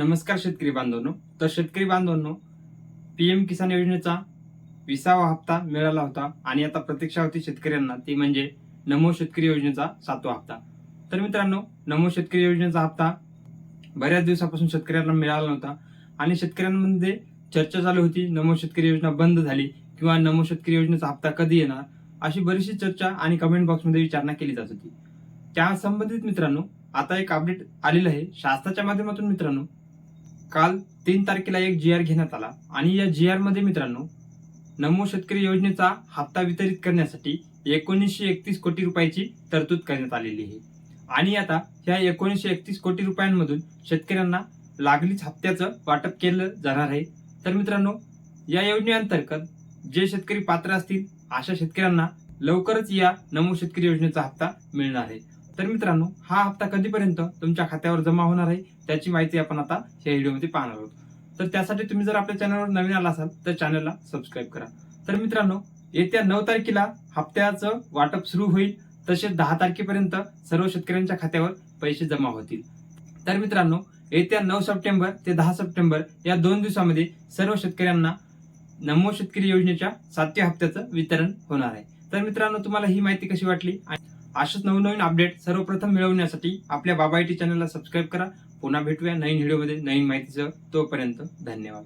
नमस्कार शेतकरी बांधवांनो. तर शेतकरी बांधवांनो पीएम किसान योजनेचा विसावा हप्ता मिळाला होता आणि आता प्रतीक्षा होती शेतकऱ्यांना. ती म्हणजे नमो शेतकरी योजनेचा सातवा हप्ता. तर मित्रांनो नमो शेतकरी योजनेचा हप्ता बऱ्याच दिवसापासून शेतकऱ्यांना मिळाला नव्हता आणि शेतकऱ्यांमध्ये चर्चा चालू होती नमो शेतकरी योजना बंद झाली किंवा नमो शेतकरी योजनेचा हप्ता कधी येणार? अशी बरीचशी चर्चा आणि कमेंट बॉक्समध्ये विचारणा केली जात होती. त्या संबंधित मित्रांनो आता एक अपडेट आलेलं आहे. शासनाच्या माध्यमातून मित्रांनो काल तीन तारखेला एक जी आर घेण्यात आला. आणि या जी आरमध्ये मित्रांनो नमो शेतकरी योजनेचा हप्ता वितरित करण्यासाठी एकोणीसशे एकतीस कोटी रुपयाची तरतूद करण्यात आलेली आहे. आणि आता ह्या एकोणीसशे एकतीस कोटी रुपयांमधून शेतकऱ्यांना लागलीच हप्त्याचं वाटप केलं जाणार आहे. तर मित्रांनो या योजनेअंतर्गत जे शेतकरी पात्र असतील अशा शेतकऱ्यांना लवकरच या नमो शेतकरी योजनेचा हप्ता मिळणार आहे. तर मित्रांनो हा हप्ता कधीपर्यंत तुमच्या खात्यावर जमा होणार आहे त्याची माहिती आपण आता या व्हिडिओमध्ये पाहणार आहोत. तर त्यासाठी तुम्ही जर आपल्या चॅनलवर नवीन आला असाल तर चॅनलला सबस्क्राईब करा. तर मित्रांनो येत्या नऊ तारखेला हप्त्याचं वाटप सुरू होईल तसेच दहा तारखेपर्यंत सर्व शेतकऱ्यांच्या खात्यावर पैसे जमा होतील. तर मित्रांनो येत्या नऊ सप्टेंबर ते दहा सप्टेंबर या दोन दिवसामध्ये सर्व शेतकऱ्यांना नमो शेतकरी योजनेच्या सातव्या हप्त्याचं वितरण होणार आहे. तर मित्रांनो तुम्हाला ही माहिती कशी वाटली? अशाच नवनवीन अपडेट सर्वप्रथम मिळवण्यासाठी आपल्या बाबा आय टी चॅनलला सबस्क्राईब करा. पुन्हा भेटूया नवीन व्हिडिओमध्ये नवीन माहितीसह. तोपर्यंत धन्यवाद.